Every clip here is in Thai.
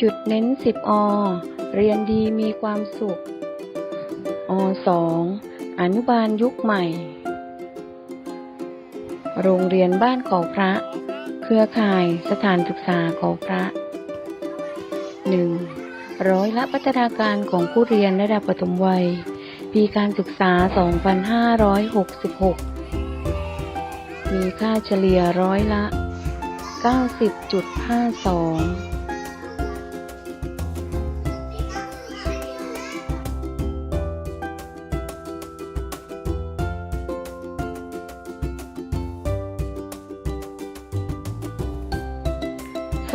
จุดเน้น 10 อ เรียนดีมีความสุข อ 2 อนุบาลยุคใหม่ โรงเรียนบ้านเขาพระ เครือข่ายสถานศึกษาเขาพระ 1. ร้อยละพัฒนาการของผู้เรียนระดับปฐมวัย ปีการศึกษา 2566 มีค่าเฉลี่ยร้อยละ 90.52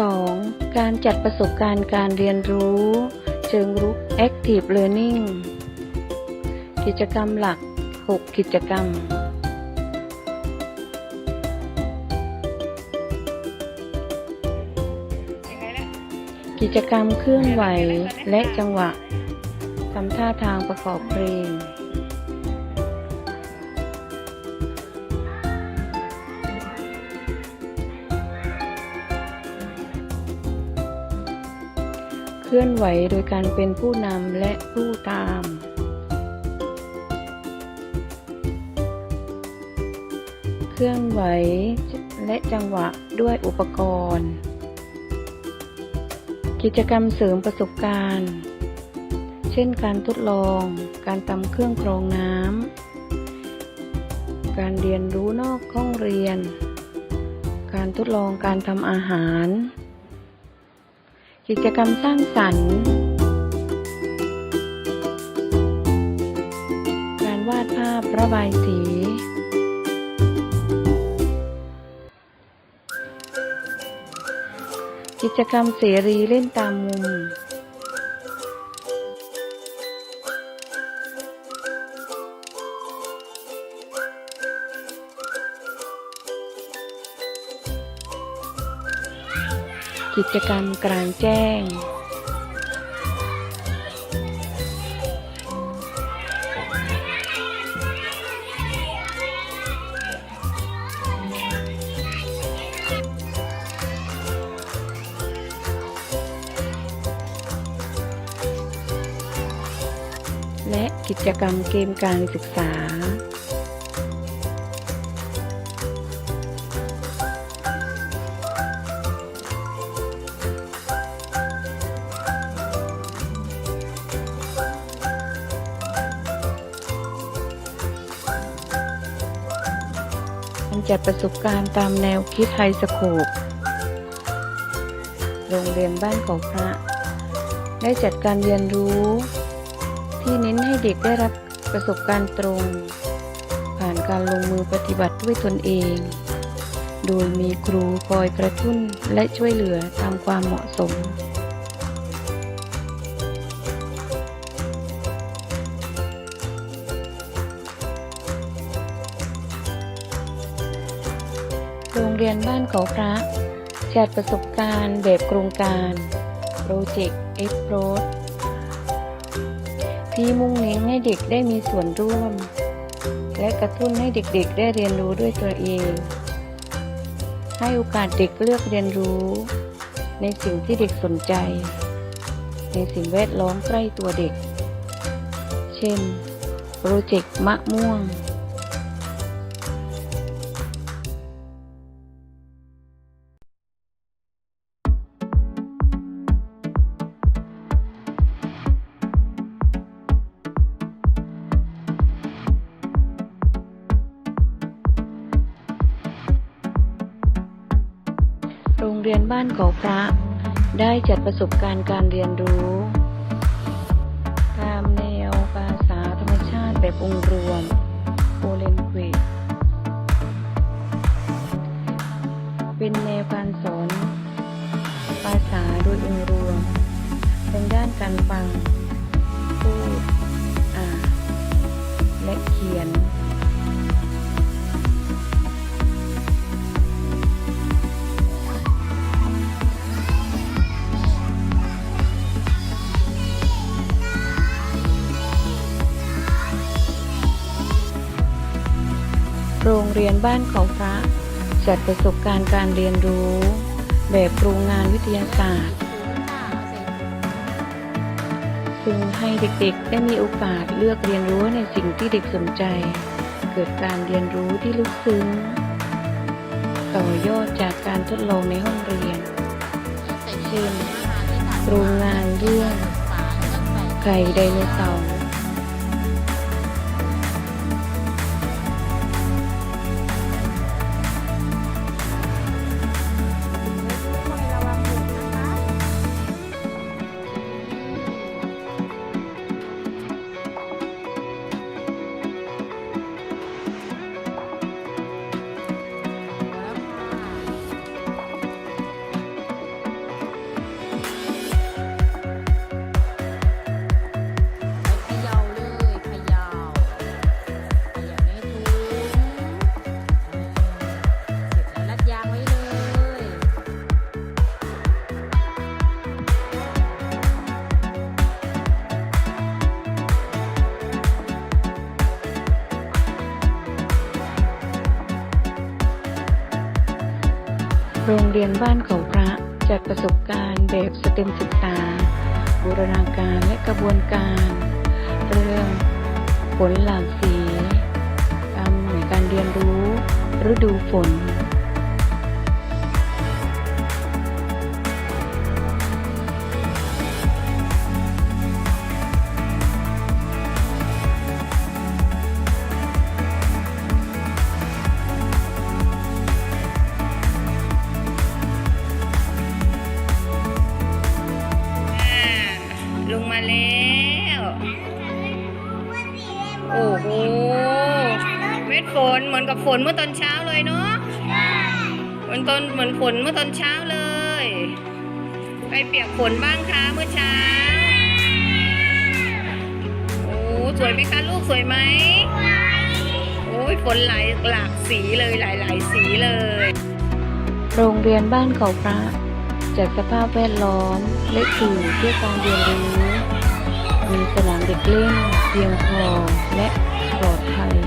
2. การจัดประสบการณ์การเรียนรู้ เชิงรุก Active Learning กิจกรรมหลัก 6 กิจกรรม กิจกรรมเคลื่อนไหวและจังหวะทำท่าทางประกอบเพลง ลื่อนไหวโดยการเป็นผู้นำและผู้ตาม เคลื่อนไหวและจังหวะด้วยอุปกรณ์ กิจกรรมเสริมประสบการณ์ เช่นการทดลอง การตำเครื่องกรองน้ำ การเรียนรู้นอกห้องเรียน การทดลองการทำอาหาร กิจกรรมสร้างสรรค์ การวาดภาพระบายสี กิจกรรมเสรีเล่นตามมุ กิจกรรมกลางแจ้ง และกิจกรรมเกมการศึกษา จัดประสบการณ์ตามแนวคิดไฮสโคปโรงเรียนบ้านเขาพระ ได้จัดการเรียนรู้ ที่เน้นให้เด็กได้รับประสบการณ์ตรง ผ่านการลงมือปฏิบัติด้วยตนเอง โดยมีครูคอยกระตุ้นและช่วยเหลือตามความเหมาะสม โรงเรียนบ้านเขาพระจัดประสบการณ์แบบโครงการโปรเจกต์เอ็กโรดที่มุ่งเน้นให้เด็กได้มีส่วนร่วม และกระตุ้นให้เด็กๆ ได้เรียนรู้ด้วยตัวเอง ให้โอกาสเด็กเลือกเรียนรู้ ในสิ่งที่เด็กสนใจ ในสิ่งแวดล้อมใกล้ตัวเด็ก เช่น โปรเจกต์มะม่วง เรียนบ้านเขาพระ ได้จัดประสบการณ์การเรียนรู้ ตามแนวภาษาธรรมชาติแบบองค์รวมโอเลนควิเป็นแนวการสอน ภาษาโดยองค์รวมเป็นด้านการฟัง โรงเรียนบ้านเขาพระ จัดประสบการณ์การเรียนรู้ แบบโครงงานวิทยาศาสตร์ซึ่งให้เด็กๆ ได้มีโอกาสเลือกเรียนรู้ในสิ่งที่เด็กสนใจ เกิดการเรียนรู้ที่ลึกซึ้ง ต่อยอดจากการทดลองในห้องเรียน เช่นโรงงานเรื่องไก่ไดโนเสาร์ รงเรียนบ้านเขาพระจัดประสบการณ์แบบสเต็มศึกษา บูรณาการและกระบวนการ เรื่องผลหลากสี ตามหน่วยการเรียนรู้ ฤดูฝน กับฝนเมื่อตอนเช้าเลยเนาะเหมือนตอนเหมือนฝนเมื่อตอนเช้าเลยใครเปียกฝนบ้างคะเมื่อเช้า โอ้สวยไหมคะลูกสวยไหมโอ้ยฝนหลายหลากสีเลยหลายหลายสีเลย โรงเรียนบ้านเขาพระจัดสภาพแวดล้อมและสื่อเพื่อการเรียนรู้ มีสนามเด็กเล่นเพียงพอและปลอดภัย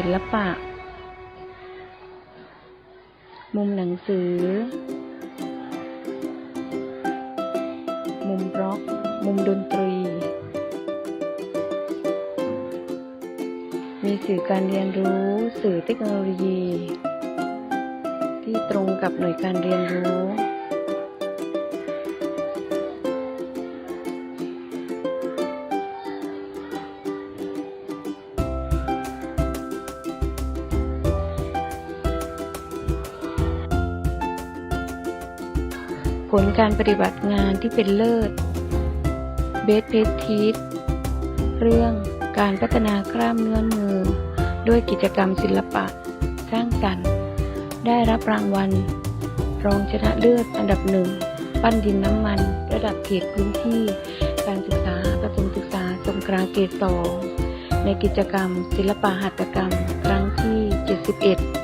ศิลปะ มุมหนังสือ มุมร็อก มุมดนตรี มีสื่อการเรียนรู้ สื่อเทคโนโลยี ที่ตรงกับหน่วยการเรียนรู้ ลการปฏิบัติงานที่เป็นเลิศเบสเพสทีสเรื่องการพัฒนากล้ามเนื้อมือ ด้วยกิจกรรมศิลปะ สร้างสรรค์ ได้รับรางวัล รองชนะเลิศอันดับหนึ่ง ปั้นดินน้ำมัน ระดับเขตพื้นที่ การศึกษาประถมศึกษาสงกรานต์เกตสองในกิจกรรม ศิลปะหัตถกรรม ครั้งที่ 71